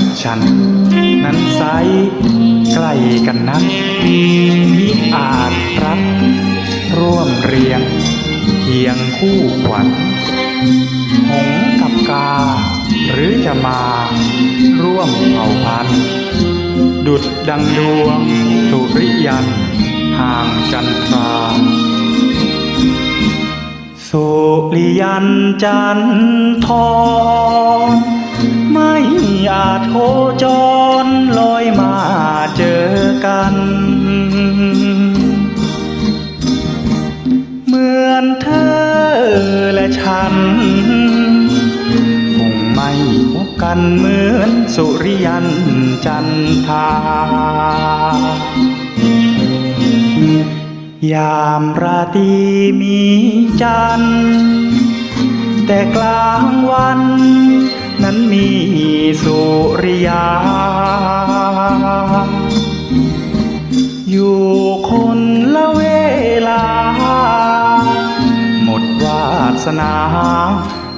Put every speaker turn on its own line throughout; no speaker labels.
กับฉัน นั้นไซใกล้กันนักมิอาจรัก ร่วมเรียงเคียงคู่ขวัญหงกับกา หรือจะมา ร่วมเผ่าพันธุ์ดุดดังดวง สุริยันห่างจันทราสุริยันจันทรไม่ อาจโคจรลอยมาเจอกัน เหมือนเธอและฉัน คงไม่พบกันเหมือนสุริยันจันทรายามราตรีมีจันทร์แต่กลางวันนั้นมี ยา อยู่คนละเวลา หมดวาสนา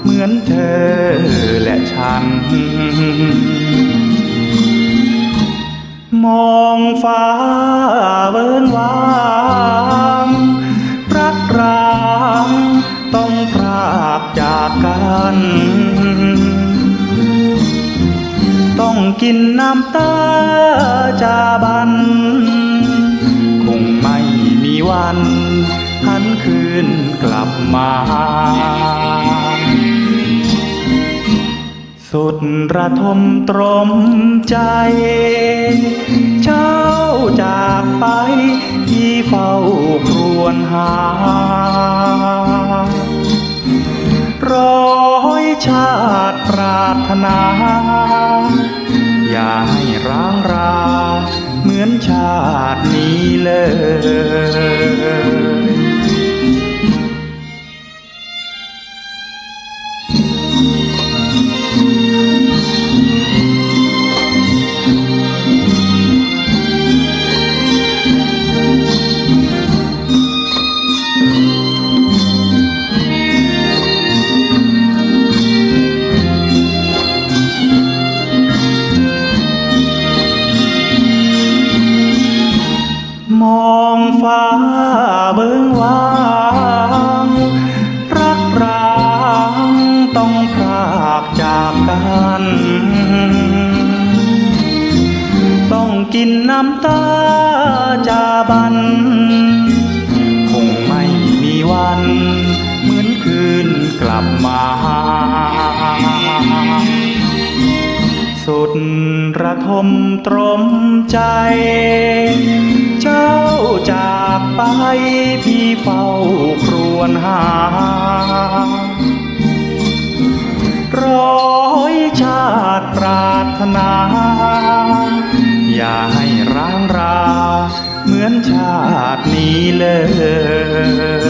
เหมือนเธอและฉัน มองฟ้าเบินวางรักร้างต้องพรากจากกัน กินน้ำตาจาบัน คงไม่มีวันหันคืนกลับมา สุดระทมตรมใจ เจ้าจากไปที่เฝ้าครวญหา ร้อยชาติปรารถนาอย่า ให้ร้างรา เหมือนชาตินี้เลยาเบิ่งวาง รักร้างต้องพรากจากกัน ต้องกินน้ำตาจาบัน คงไม่มีวัน เหมือนคืนกลับมาสุดระทมตรมใจ พี่เฝ้าครวญหา ร้อยชาติปรารถนา อย่าให้ร้างรา เหมือนชาตินี้เลย